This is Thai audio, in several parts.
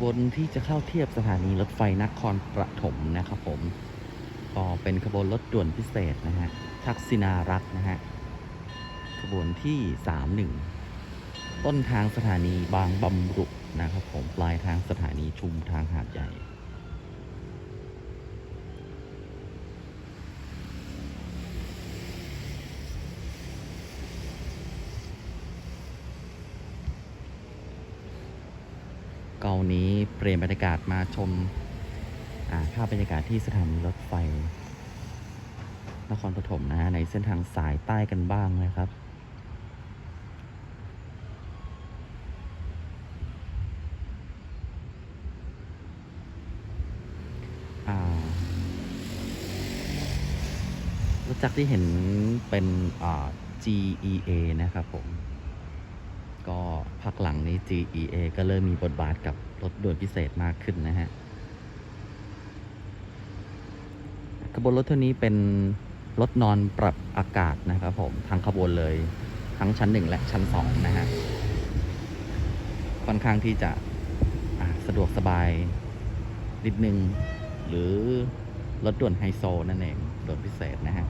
บวนที่จะเข้าเทียบสถานีรถไฟนครปฐมนะครับผมก็เป็นขบวนรถด่วนพิเศษนะฮะทักษินารักนะฮะขบวนที่ 31 ต้นทางสถานีบางบำรุนะครับผมปลายทางสถานีชุมทางหาดใหญ่ นี้เปลี่ยนบรรยากาศมาชมภาพบรรยากาศที่สถานีรถไฟ นครปฐมนะฮะในเส้นทางสายใต้กันบ้างนะครับ รถจักรที่เห็นเป็น GEA นะครับผม ก็พักหลังนี้ GEA ก็เริ่มมีบทบาทกับรถด่วนพิเศษมากขึ้นนะฮะขบวนรถเท่านี้เป็นรถนอนปรับอากาศนะครับผมทั้งขบวนเลยทั้งชั้นหนึ่งและชั้นสองนะฮะค่อนข้างที่จะสะดวกสบายนิดนึง หรือรถด่วนไฮโซนั่นเองด่วนพิเศษนะฮะ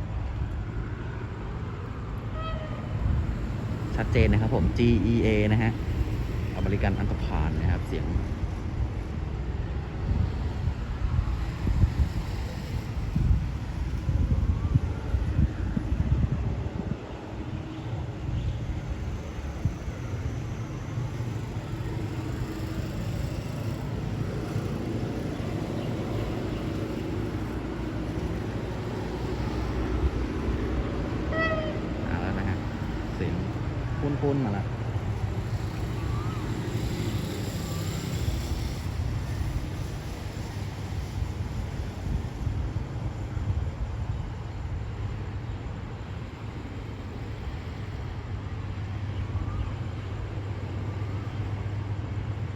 ชัดเจนนะครับผม GEA นะฮะอเมริกันอันตพานนะครับ เสียง มาแล้วนะฮะ เสียง ปุ้นมาล้ว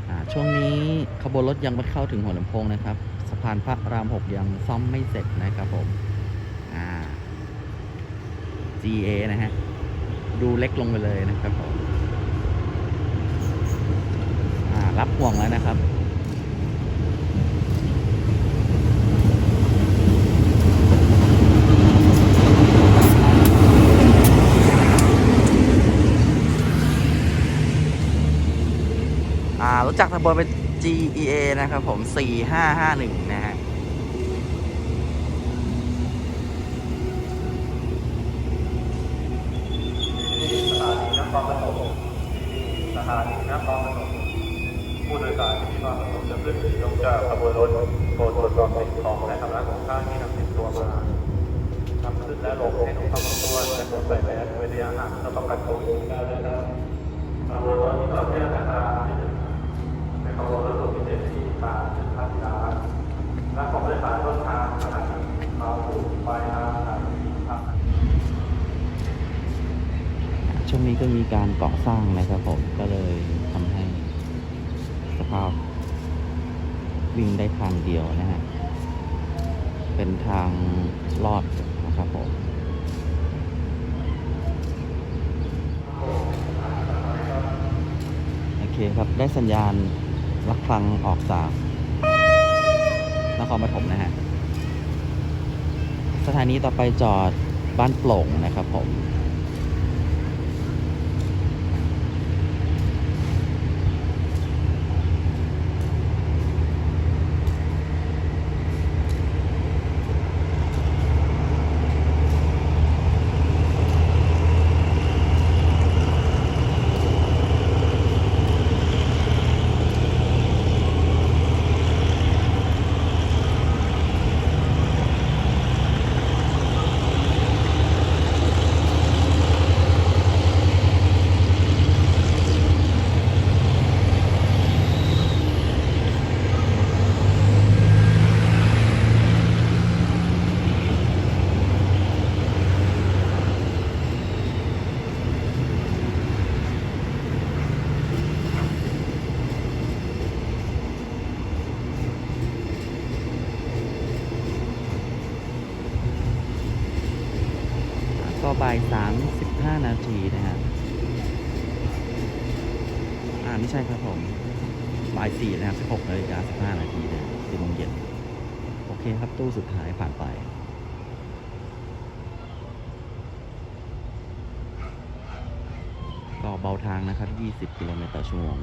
อ่าช่วงนี้ขบวนรถยังไม่เข้าถึงหัวลำโพงนะครับ สะพานพระรามหกยังซ่อมไม่เสร็จนะครับผม อ่า GA นะฮะ ดูเล็กลงไปเลยนะครับผมรับห่วงแล้วนะครับรู้จักทะเบนเป็น GEA นะครับผม 4551 นะฮะ ส ถานีนครปฐมสถานีนครปฐมผู้โดยสารที่มีความประสงค์จะขึ้นลงจากขบวนรถโปรดตรวจสอบสิ่งของและทำร้ายของข้าที่นำติดตัวมาทำขึ้นและลงให้ถูกต้องตัวและสวมใส่แมสเว้นระยะห่างเพื่อป้องกันโควิด19ด้วยนะครับขบวนรถที่ต่อเนื่องนะครับเป็นขบวนรถด่วนพิเศษที่ทางถึงพัทยาและของผู้โดยสารต้นทางสถานีเขาสู่ปลายทางสถานีครับ ช่วงนี้ก็มีการก่อสร้างนะครับผมก็เลยทำให้สภาพวิ่งได้ทางเดียวนะฮะ เป็นทางลอดนะครับผมโอเคครับได้สัญญาณระฆังออกจากนครปฐมนะฮะ สถานีต่อไปจอดบ้านโปร่งนะครับผม ก็ บ่ายสามสิบห้านาทีนะฮะอ่าไม่ใช่ครับผมบ่ายสี่นะครับ16นาฬิกา15นาทีนะสี่โมงเย็นโอเคครับตู้สุดท้ายผ่านไปก็เบาทางนะครับ 20 กิโลเมตรต่อชั่วโมง